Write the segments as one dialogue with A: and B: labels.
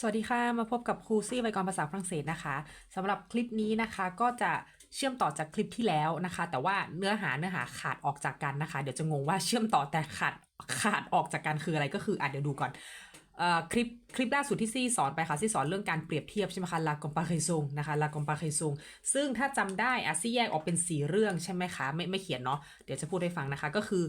A: สวัสดีค่ะ มาพบกับครูซี่ไวยากรภาษาฝรั่งเศสนะคะสำหรับคลิปนี้นะคะก็จะเชื่อมต่อจากคลิปที่แล้วนะคะ แต่ว่าเนื้อหาเนื้อหาขาดออกจากกันนะคะ เดี๋ยวจะงงว่าเชื่อมต่อแต่ขาดขาดออกจากกันคืออะไรก็คืออะเดี๋ยวดูก่อนเอ่อคลิปคลิปล่าสุดที่ซี่สอนไปค่ะซี่สอนเรื่องการเปรียบเทียบใช่ไหมคะ la comparaison นะคะ la comparaison ซึ่งถ้าจำได้อะซี่แยกออกเป็นสีเรื่องใช่ไหมคะไม่ไม่เขียนเนาะเดี๋ยวจะพูดให้ฟังนะคะก็คือ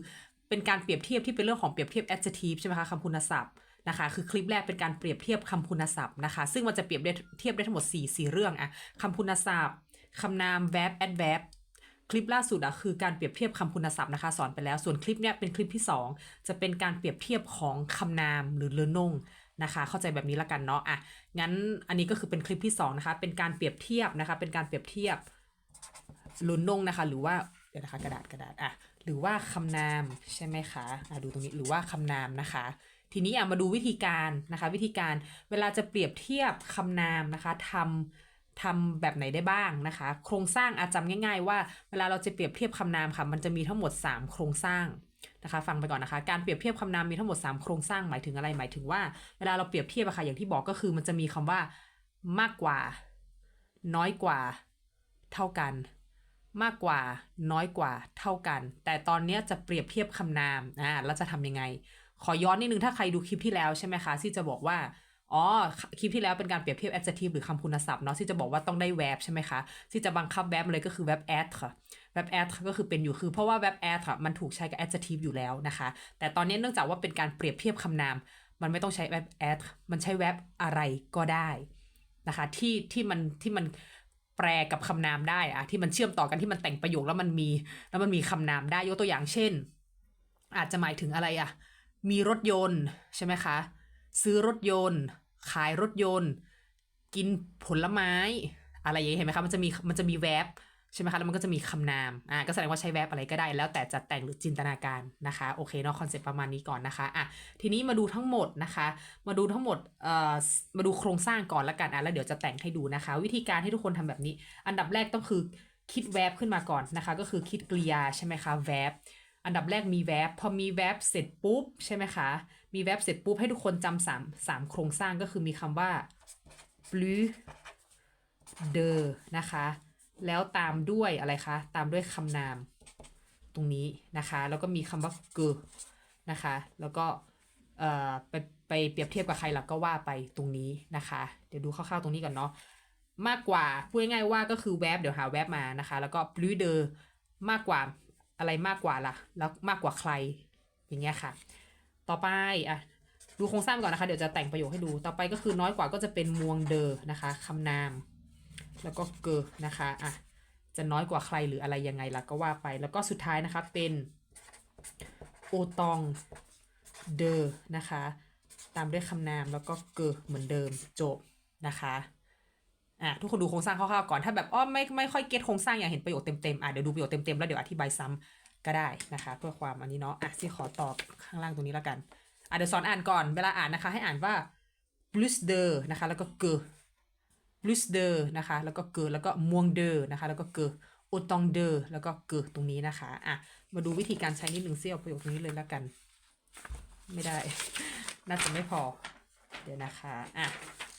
A: เป็นการเปรียบเทียบที่เป็นเรื่องของเปรียบเทียบ adjective ใช่ไหมคะคำคุณศัพท์ นะคะ คือคลิปแรกเป็นการเปรียบเทียบคำคุณศัพท์นะคะ ซึ่งมันจะเปรียบเทียบได้ทั้งหมด 4 4 เรื่องอะคำคุณศัพท์คำนาม verb adverb คลิปล่าสุดอะคือการเปรียบเทียบคำคุณศัพท์นะคะ สอนไปแล้ว ส่วนคลิปเนี้ยเป็นคลิปที่ 2 จะเป็นการเปรียบเทียบของคำนามหรือเลอนงนะคะ เข้าใจแบบนี้ละกันเนาะอะงั้นอันนี้ก็คือเป็นคลิปที่2นะคะ เป็นการเปรียบเทียบนะคะ เป็นการเปรียบเทียบลุนนงนะคะ หรือว่าเดี๋ยวนะคะกระดาษกระดาษอะหรือว่าคำนามใช่ไหมคะอะดูตรงนี้หรือว่าคำนามนะคะ ทีนี้อะมาดูวิธีการนะคะ วิธีการเวลาจะเปรียบเทียบคำนามนะคะทำทำแบบไหนได้บ้างนะคะ โครงสร้างอาจจำง่าย ๆ ว่า เวลาเราจะเปรียบเทียบคำนามค่ะ มันจะมีทั้งหมด 3 โครงสร้างนะคะฟังไปก่อนนะคะ การเปรียบเทียบคำนามมีทั้งหมด 3 โครงสร้างหมายถึงอะไรหมายถึงว่า เวลาเราเปรียบเทียบอะค่ะอย่างที่บอกก็คือมันจะมีคำว่ามากกว่า น้อยกว่า เท่ากัน มากกว่า น้อยกว่า เท่ากัน แต่ตอนนี้จะเปรียบเทียบคำนามอ่าแล้วจะทำยังไง ขอย้อนนิดนึงถ้าใครดูคลิปที่แล้วใช่ไหมคะที่จะบอกว่าอ๋อคลิปที่แล้วเป็นการเปรียบเทียบ adjective หรือคำคุณศัพท์เนาะที่จะบอกว่าต้องได้ verb ใช่ไหมคะที่จะบังคับ verb เลยก็คือ verb add ค่ะ verb add ก็คือเป็นอยู่คือเพราะว่า verb add ค่ะมันถูกใช้กับ adjective อยู่แล้วนะคะ แต่ตอนนี้เนื่องจากว่าเป็นการเปรียบเทียบคำนาม มันไม่ต้องใช้ verb add มันใช้ verb อะไรก็ได้นะคะที่ที่มันที่มันแปลกับคำนามได้อะที่มันเชื่อมต่อกันที่มันแต่งประโยคแล้วมันมี แล้วมันมีคำนามได้ยกตัวอย่างเช่น อาจจะหมายถึงอะไรอะ มีรถยนต์ใช่ไหมคะ ซื้อรถยนต์ ขายรถยนต์ กินผลไม้ อะไรอย่างนี้เห็นไหมคะมันจะมีมันจะมีแวบใช่ไหมคะแล้วมันก็จะมีคำนามอ่าก็แสดงว่าใช้แวบอะไรก็ได้ แล้วแต่จะแต่งหรือจินตนาการนะคะโอเคเนาะคอนเซ็ปต์ประมาณนี้ก่อนนะคะอะทีนี้มาดูทั้งหมดนะคะ มาดูทั้งหมดเอ่อมาดูโครงสร้างก่อนละกันอะแล้วเดี๋ยวจะแต่งให้ดูนะคะ วิธีการให้ทุกคนทำแบบนี้ อันดับแรกต้องคือคิดแวบขึ้นมาก่อนนะคะ ก็คือคิดกริยาใช่ไหมคะแวบ อันดับแรกมีแวบพอมีแวบเสร็จปุ๊บใช่ไหมคะ มีแวบเสร็จปุ๊บให้ทุกคนจำสามสามโครงสร้างก็คือมีคำว่า plus de นะคะ แล้วตามด้วยอะไรคะ ตามด้วยคำนามตรงนี้นะคะ แล้วก็มีคำว่า que นะคะ แล้วก็เอ่อไปไปเปรียบเทียบกับใครล่ะก็ว่าไปตรงนี้นะคะ เดี๋ยวดูคร่าวๆตรงนี้ก่อนเนาะมากกว่าพูดง่ายๆว่าก็คือแวบเดี๋ยวหาแวบมานะคะ แล้วก็ plus de มากกว่า อะไรมากกว่าล่ะ แล้วมากกว่าใคร อย่างเงี้ยค่ะ ต่อไปอะดูโครงสร้างก่อนนะคะ เดี๋ยวจะแต่งประโยคให้ดู ต่อไปก็คือน้อยกว่าก็จะเป็นมวงเดอนะคะคำนาม แล้วก็เกอนะคะอะจะน้อยกว่าใครหรืออะไรยังไงล่ะก็ว่าไป แล้วก็สุดท้ายนะคะเป็นโอตองเดอนะคะ ตามด้วยคำนามแล้วก็เกอเหมือนเดิมจบนะคะ อะทุกคนดูโครงสร้างคร่าวๆก่อนถ้าแบบอ้อไม่ไม่ค่อยเก็ตโครงสร้างอยากเห็นประโยคเต็มๆอะเดี๋ยวดูประโยคเต็มๆแล้วเดี๋ยวอธิบายซ้ำก็ได้นะคะ เพื่อความอันนี้เนาะอะที่ขอตอบข้างล่างตรงนี้แล้วกันอะเดี๋ยวสอนอ่านก่อนเวลาอ่านนะคะ ให้อ่านว่า plus de นะคะ แล้วก็เกอ plus de นะคะ แล้วก็เกอแล้วก็มวงเดอนะคะ แล้วก็เกอโอตองเดอแล้วก็เกอตรงนี้นะคะอะมาดูวิธีการใช้นิดหนึ่งเสี้ยวประโยคนี้เลยแล้วกัน ไม่ได้ น่าจะไม่พอ เดี๋ยวนะคะอะ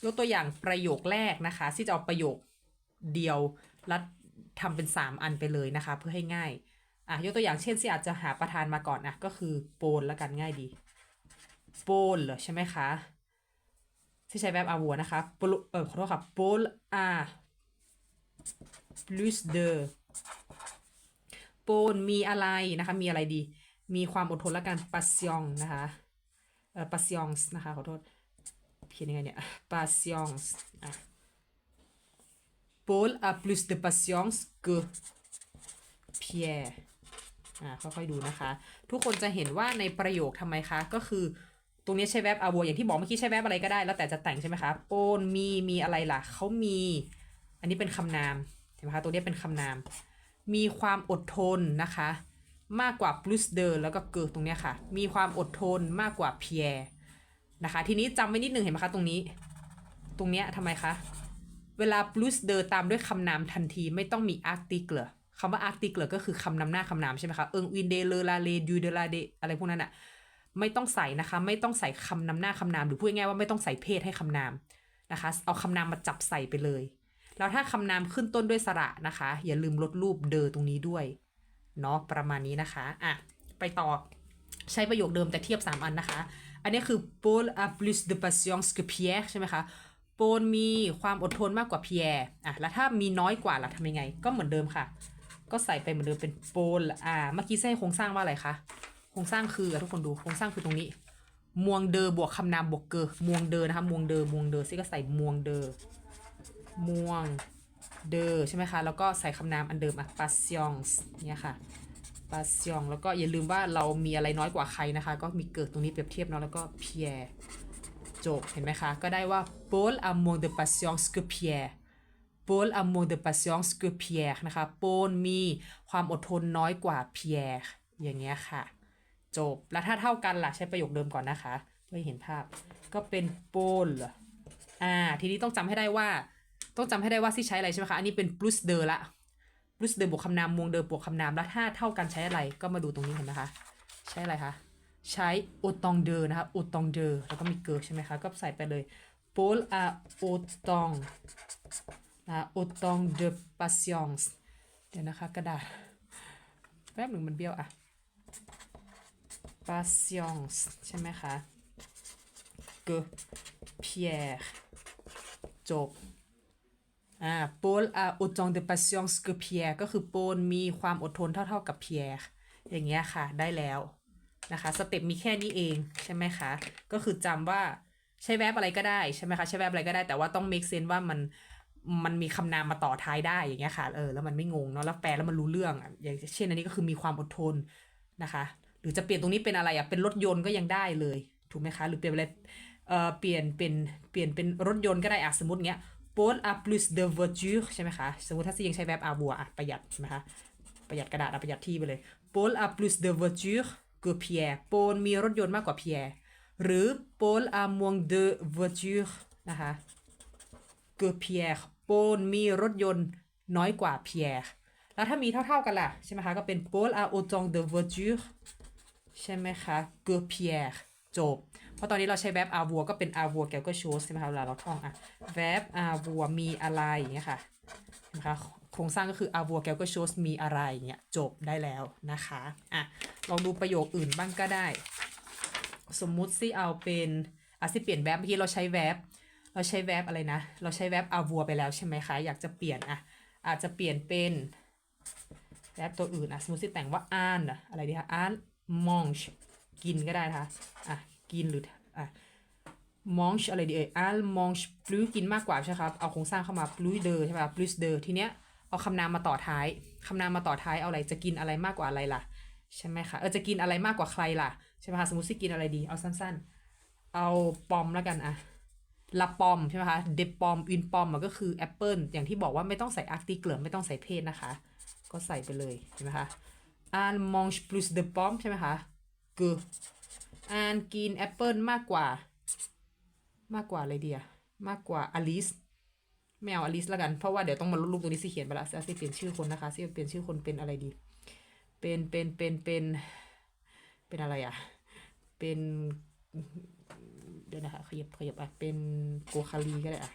A: ยกตัวอย่างประโยคแรกนะคะ ที่จะเอาประโยคเดียวแล้วทำเป็น 3 อันไปเลยนะคะ เพื่อให้ง่ายอะยกตัวอย่างเช่นที่อาจจะหาประธานมาก่อนอะก็คือโปนแล้วกันง่ายดีโปนเหรอใช่ไหมคะที่ใช้แบบอาวัวนะคะโปลเออขอโทษค่ะโปลอา plus de โปนมีอะไรนะคะ มีอะไรดี มีความอดทนและการ passion นะคะเออ patience นะคะขอโทษ เขียนยังไงเนี่ย patience อะ Paul a plus de patience que Pierre อ่าค่อยๆดูนะคะ ทุกคนจะเห็นว่าในประโยคทำไมคะ ก็คือตรงนี้ใช้แวบอาวัวอย่างที่บอกเมื่อกี้ใช้แวบอะไรก็ได้ แล้วแต่จะแต่งใช่ไหมคะโปนมี มีอะไรล่ะ เขามี อันนี้เป็นคำนามเห็นไหมคะตัวนี้เป็นคำนาม มีความอดทนนะคะ มากกว่า plus de แล้วก็เกิดตรงนี้ยค่ะ มีความอดทนมากกว่า Pierre นะคะ ทีนี้จำไว้นิดหนึ่งเห็นไหมคะตรงนี้ ตรงเนี้ยทำไมคะ เวลา plus de ตามด้วยคำนามทันทีไม่ต้องมี article คำว่า article ก็คือคำนำหน้าคำนามใช่ไหมคะ เอิงวินเดเลลาเลดูเดลาเดอะไรพวกนั้นอะไม่ต้องใส่นะคะ ไม่ต้องใส่คำนำหน้าคำนาม หรือพูดง่ายว่าไม่ต้องใส่เพศให้คำนามนะคะ เอาคำนามมาจับใส่ไปเลย แล้วถ้าคำนามขึ้นต้นด้วยสระนะคะ อย่าลืมลดรูปเดอตรงนี้ด้วยเนาะประมาณนี้นะคะอะไปต่อใช้ประโยคเดิมแต่เทียบ 3 อันนะคะ อันนี้คือ Paul a plus de patience que Pierre ใช่ไหมคะ โปนมีความอดทนมากกว่าเพียร์อะ แล้วถ้ามีน้อยกว่าล่ะทำยังไง ก็เหมือนเดิมค่ะ ก็ใส่ไปเหมือนเดิมเป็นโปนอ่า เมื่อกี้ใส่โครงสร้างว่าอะไรคะ โครงสร้างคืออะทุกคนดู โครงสร้างคือตรงนี้ มวงเดอบวกคำนามบวกเกอมวงเดอนะคะ มวงเดอมวงเดอซี่ก็ใส่มวงเดอมวงเดอใช่ไหมคะ แล้วก็ใส่คำนามอันเดิมอะ patience เนี่ยค่ะ patience แล้วก็อย่าลืมว่าเรามีอะไรน้อยกว่าใครนะคะ ก็มีเกิดตรงนี้เปรียบเทียบเนาะแล้วก็เพียร์จบเห็นไหมคะ ก็ได้ว่า Paul a moins de patience que Pierre Paul a moins de patience que Pierre นะคะ Paul มีความอดทนน้อยกว่า Pierre อย่างเงี้ยค่ะ จบ แล้วถ้าเท่ากันล่ะใช้ประโยคเดิมก่อนนะคะเพื่อให้เห็นภาพ ก็เป็น Paul อ่า ทีนี้ต้องจำให้ได้ว่า ต้องจำให้ได้ว่าที่ใช้อะไรใช่ไหมคะ อันนี้เป็น plus de ละ plus de บวกคำนามมวงเดิมบวกคำนามแล้วถ้าเท่ากันใช้อะไรก็มาดูตรงนี้เห็นไหมคะใช้อะไรคะใช้ autant de นะคะ autant de แล้วก็มีเกิร์ใช่ไหมคะก็ใส่ไปเลย Paul a autant นะ autant de patience เดี๋ยวนะคะกระดาษแป๊บหนึ่งมันเบี้ยวอะ patience ใช่ไหมคะ que Pierre จบ อ่า Paul a autant de patience que Pierre ก็คือ Paul มีความอดทนเท่าๆกับ Pierre อย่างเงี้ยค่ะได้แล้วนะคะสเต็ปมีแค่นี้เองใช่ไหมคะก็คือจำว่าใช้แวบอะไรก็ได้ใช่ไหมคะใช้แวบอะไรก็ได้แต่ว่าต้อง make sense ว่ามันมันมีคำนามมาต่อท้ายได้อย่างเงี้ยค่ะเออแล้วมันไม่งงเนาะแล้วแปลแล้วมันรู้เรื่องอะอย่างเช่นอันนี้ก็คือมีความอดทนนะคะ หรือจะเปลี่ยนตรงนี้เป็นอะไรอะเป็นรถยนต์ก็ยังได้เลยถูกไหมคะ หรือเปลี่ยนอะไรเอ่อเปลี่ยนเป็นเปลี่ยนเป็นรถยนต์ก็ได้อะสมมติเงี้ย Paul a plus de voiture ใช่ไหมคะ สมมติถ้าซียังใช้แวบ avoir อะประหยัดใช่ไหมคะ ประหยัดกระดาษอะประหยัดที่ไปเลย Paul a plus de voiture que Pierre โปนมีรถยนต์มากกว่าเพียร์หรือ Paul a moins de voiture นะคะ que Pierre โปนมีรถยนต์น้อยกว่าเพียร์แล้วถ้ามีเท่าๆกันล่ะ ใช่ไหมคะ ก็เป็น Paul a autant de voiture ใช่ไหมคะ que Pierre จบ เพราะตอนนี้เราใช้แวบ avoir ก็เป็น avoir quelque chose ใช่ไหมคะเวลาเราท่องอะแวบ avoir มีอะไรอย่างเงี้ยค่ะนะคะโครงสร้างก็คือ avoir quelque chose มีอะไรเงี้ยจบได้แล้วนะคะอะลองดูประโยคอื่นบ้างก็ได้ สมมุติสิเอาเป็นอะสิเปลี่ยนแวบเมื่อกี้เราใช้แวบเราใช้แวบอะไรนะ เราใช้แวบ avoir ไปแล้วใช่ไหมคะ อยากจะเปลี่ยนอะอาจจะเปลี่ยนเป็นแวบตัวอื่นอะสมมติแต่งว่าอ่านอะอะไรดีคะอ่าน mange กินก็ได้นะคะอะกินหรืออะ mange อะไรดีเอ่ย al mange plus กินมากกว่าใช่ครับ เอาโครงสร้างเข้ามา plus de ใช่ป่ะ plus de ทีเนี้ยเอาคำนามมาต่อท้ายคำนามมาต่อท้ายเอาอะไรจะกินอะไรมากกว่าอะไรล่ะใช่ไหมคะเออจะกินอะไรมากกว่าใครล่ะใช่ไหมคะสมมติสิกินอะไรดีเอาสั้นๆ เอาปอมแล้วกันอะละปอมใช่ไหมคะเดปอมอินปอมมันก็คือแอปเปิลอย่างที่บอกว่าไม่ต้องใส่อาร์ติเกลไม่ต้องใส่เพศนะคะ ก็ใส่ไปเลยเห็นไหมคะ al mange plus de pomme ใช่ไหมคะ que อันกินแอปเปิลมากกว่า มากกว่าอะไรเดียมากกว่าอลิสไม่เอาอลิสแล้วกัน เพราะว่าเดี๋ยวต้องมาลดรูปตัวนี้สิเขียนไปละสิเปลี่ยนชื่อคนนะคะสิเปลี่ยนชื่อคนเป็นอะไรดี เป็นเป็นเป็นเป็นเป็นอะไรอะ เป็นเดี๋ยวนะคะขยับขยับอะเป็นโกคาลีก็ได้อะ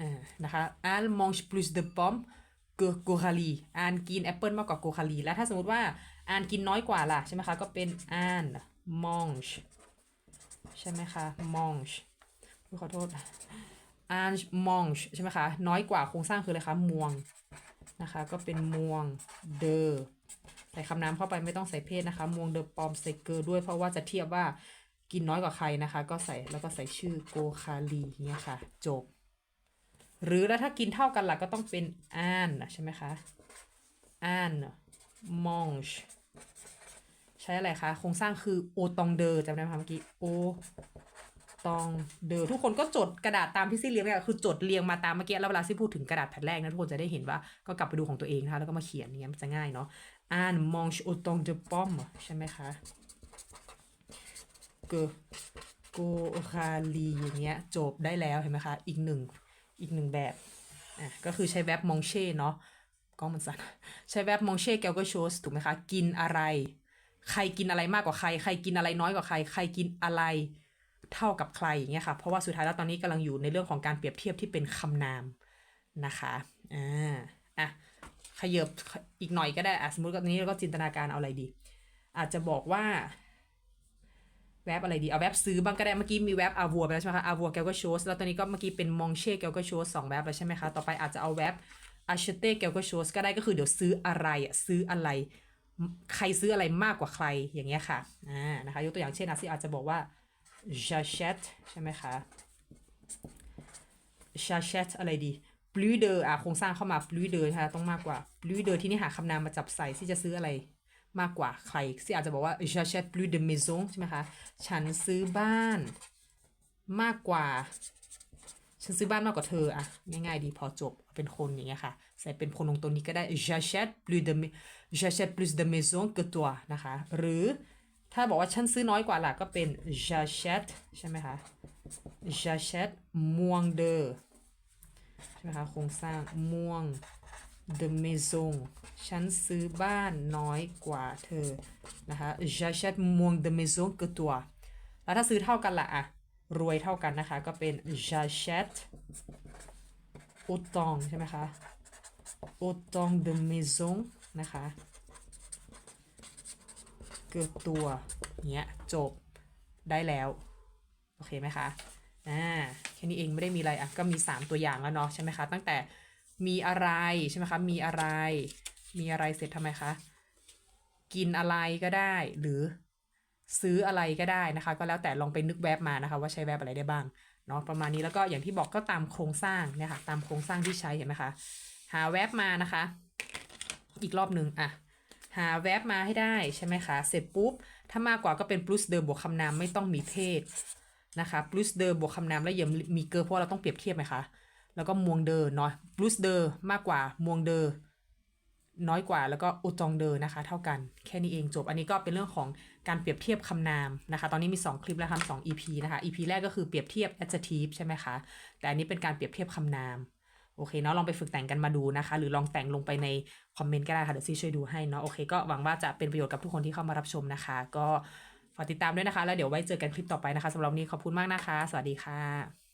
A: อ่านะคะ al mange plus de pomme que Coralie อ่านกินแอปเปิลมากกว่าโกคาลีแล้วถ้าสมมติว่า อ่านกินน้อยกว่าล่ะใช่ไหมคะ ก็เป็น an mange ใช่ไหมคะ mange ขอโทษ an mange ใช่ไหมคะ น้อยกว่าโครงสร้างคืออะไรคะมวงนะคะ ก็เป็นมวงเดอใส่คำนามเข้าไปไม่ต้องใส่เพศนะคะ มวงเดอปอมใส่เกอร์ด้วยเพราะว่าจะเทียบว่ากินน้อยกว่าใครนะคะ ก็ใส่แล้วก็ใส่ชื่อโกคาลีเงี้ยค่ะ จบ หรือแล้วถ้ากินเท่ากันล่ะก็ต้องเป็น an ใช่ไหมคะ an mange ใช้อะไรคะ โครงสร้างคือ o t o n g de จำได้ไหมคะเมื่อกี้ o t o n g de ทุกคนก็จดกระดาษตามที่ซี่เรียงเนี่ยคือจดเรียงมาตามเมื่อกี้แล้วเวลาซี่พูดถึงกระดาษแผ่นแรกนะทุกคนจะได้เห็นว่าก็กลับไปดูของตัวเองนะคะแล้วก็มาเขียนอย่างเงี้ยมันจะง่ายเนาะ an mange o t o n g de pomme ใช่ไหมคะ que โกคาลีอย่างเงี้ยจบได้แล้วเห็นไหมคะ อีกหนึ่งอีกหนึ่งแบบอะก็คือใช้แวบมองเช่เนาะ กล้องมันสั่นใช้แวบมองเช่แกลก็โชสถูกไหมคะ กินอะไร ใครกินอะไรมากกว่าใคร ใครกินอะไรน้อยกว่าใคร ใครกินอะไร เท่ากับใครอย่างเงี้ยค่ะ เพราะว่าสุดท้ายแล้วตอนนี้กำลังอยู่ในเรื่องของการเปรียบเทียบที่เป็นคำนามนะคะอ่าอะขยบอีกหน่อยก็ได้อะสมมติตอนนี้เราก็จินตนาการเอาอะไรดี อาจจะบอกว่าแว็บอะไรดี เอาแว็บซื้อบ้างก็ได้ เมื่อกี้มีแว็บอาวัวไปแล้วใช่ไหมคะอาวัวแกก็โชสแล้วตอนนี้ก็เมื่อกี้เป็นมองเช่แกก็โชสสองแว็บแล้วใช่ไหมคะ ต่อไปอาจจะเอาแว็บ อาชเต้แกก็โชสก็ได้ก็คือเดี๋ยวซื้ออะไรอะซื้ออะไร ใครซื้ออะไรมากกว่าใครอย่างเงี้ยค่ะอ่านะคะยกตัวอย่างเช่นอาซีอาจจะบอกว่า j'achète ใช่ไหมคะ j'achète อะไรดี plus de อะโครงสร้างเข้ามา plus de นะคะต้องมากกว่า plus de ที่นี่หาคำนามมาจับใส่ที่จะซื้ออะไรมากกว่าใครซี่อาจจะบอกว่า j'achète plus de maison ใช่ไหมคะ ฉันซื้อบ้านมากกว่า ฉันซื้อบ้านมากกว่าเธออะง่ายๆดีพอจบ เป็นคนอย่างเงี้ยค่ะ ใส่เป็นคนลงตัวนี้ก็ได้ j'achète plus de j'achète plus de maison que toi นะคะ หรือถ้าบอกว่าฉันซื้อน้อยกว่าล่ะก็เป็น j'achète ใช่ไหมคะ j'achète moins de ใช่ไหมคะ โครงสร้าง moins de maison ฉันซื้อบ้านน้อยกว่าเธอ นะคะ j'achète moins de maison que toi แล้วถ้าซื้อเท่ากันล่ะอะรวยเท่ากันนะคะ ก็เป็น j'achète autant ใช่ไหมคะ autant de maison นะคะเกิดตัวเนี้ยจบได้แล้ว โอเคไหมคะอ่าแค่นี้เองไม่ได้มีอะไรอะก็มี 3 ตัวอย่างแล้วเนาะใช่ไหมคะ ตั้งแต่มีอะไรใช่ไหมคะมีอะไร มีอะไรเสร็จทำไมคะ กินอะไรก็ได้หรือ ซื้ออะไรก็ได้นะคะ ก็แล้วแต่ลองไปนึกแวบมานะคะว่าใช้แวบอะไรได้บ้างเนาะประมาณนี้แล้วก็อย่างที่บอกก็ตามโครงสร้างเนี่ยค่ะตามโครงสร้างที่ใช้เห็นไหมคะหาแวบมานะคะ อีกรอบหนึ่งอะหาแวบมาให้ได้ใช่ไหมคะ เสร็จปุ๊บ ถ้ามากกว่าก็เป็น plus de บวกคำนามไม่ต้องมีเพศนะคะ plus de บวกคำนามแล้วย่ามีเกอร์เพราะเราต้องเปรียบเทียบไหมคะ แล้วก็มวงเดอเนาะ plus de มากกว่ามวงเดอ น้อยกว่าแล้วก็อุตองเดอนะคะ เท่ากันแค่นี้เองจบ อันนี้ก็เป็นเรื่องของการเปรียบเทียบคำนามนะคะ ตอนนี้มี 2 คลิปแล้วทำสอง EP นะคะ EP แรกก็คือเปรียบเทียบ adjective ใช่ไหมคะ แต่อันนี้เป็นการเปรียบเทียบคำนามโอเคเนาะลองไปฝึกแต่งกันมาดูนะคะ หรือลองแต่งลงไปในคอมเมนต์ก็ได้ค่ะเดี๋ยวซีช่วยดูให้เนาะโอเค ก็หวังว่าจะเป็นประโยชน์กับทุกคนที่เข้ามารับชมนะคะ ก็ฝากติดตามด้วยนะคะ แล้วเดี๋ยวไว้เจอกันคลิปต่อไปนะคะสำหรับวันนี้ขอบคุณมากนะคะ สวัสดีค่ะ